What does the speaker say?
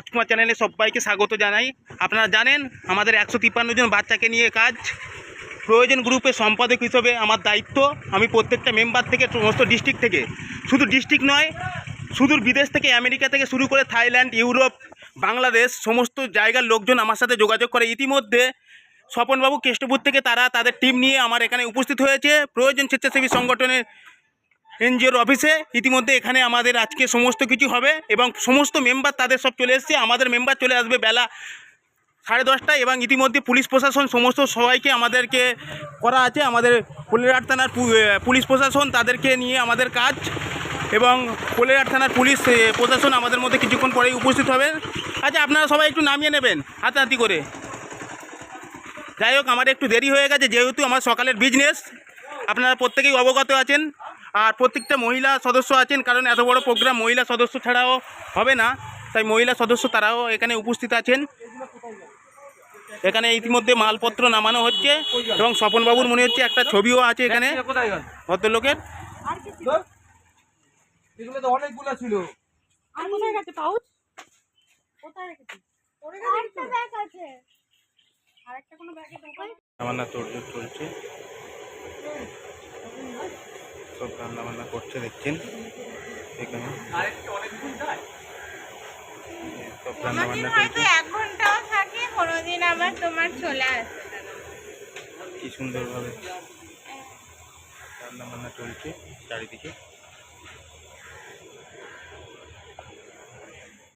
রাজকুমার চ্যানেলে সবাইকে স্বাগত জানাই। আপনারা জানেন, আমাদের একশো তিপ্পান্ন জন বাচ্চাকে নিয়ে কাজ প্রয়োজন গ্রুপের সম্পাদক হিসেবে আমার দায়িত্ব। আমি প্রত্যেকটা মেম্বার থেকে, সমস্ত ডিস্ট্রিক্ট থেকে। শুধু ডিস্ট্রিক্ট নয় সুদূর বিদেশ থেকে, আমেরিকা থেকে শুরু করে থাইল্যান্ড, ইউরোপ, বাংলাদেশ, সমস্ত জায়গার লোকজন আমার সাথে যোগাযোগ করে। ইতিমধ্যে স্বপনবাবু কেষ্টপুর থেকে তারা তাদের টিম নিয়ে আমার এখানে উপস্থিত হয়েছে। প্রয়োজন স্বেচ্ছাসেবী সংগঠনের এনজিওর অফিসে ইতিমধ্যে এখানে আমাদের আজকে সমস্ত কিছু হবে এবং সমস্ত মেম্বার তাদের সব চলে এসছে। আমাদের মেম্বার চলে আসবে বেলা সাড়ে দশটায় এবং ইতিমধ্যে পুলিশ প্রশাসন সমস্ত সবাইকে আমাদেরকে করা আছে। আমাদের কোলেরহাট থানার পুলিশ প্রশাসন তাদেরকে নিয়ে আমাদের কাজ এবং কোলেরহাট থানার পুলিশ প্রশাসন আমাদের মধ্যে কিছুক্ষণ পরেই উপস্থিত হবেন আচ্ছা আপনারা সবাই একটু নামিয়ে নেবেন হাতাহাতি করে। যাই হোক, আমার একটু দেরি হয়ে গেছে, যেহেতু আমার সকালের বিজনেস আপনারা প্রত্যেকেই অবগত আছেন। আর প্রত্যেকটা মহিলা সদস্য আছেন কারণ এত বড় প্রোগ্রাম মহিলা সদস্য ছাড়াও হবে না। তাই মহিলা সদস্য তারাও এখানে উপস্থিত আছেন। এখানে ইতিমধ্যে মালপত্র নামানো হচ্ছে এবং স্বপনবাবুর মনে হচ্ছে একটা ছবিও আছে এখানে ভদ্রলোকের। এগুলো তো অনেকগুলো ছিল। আর কোথায় গেছে পাউচ? সব রান্না বান্না করছে দেখছেন? এখানে। সব সুন্দর কোনোদিন বান্না হয়তো চলছে এক ঘন্টাও থাকে কোনোদিন আবার তোমার চলে আসে। কি সুন্দরভাবে রান্না বান্না চলছে চারিদিকে।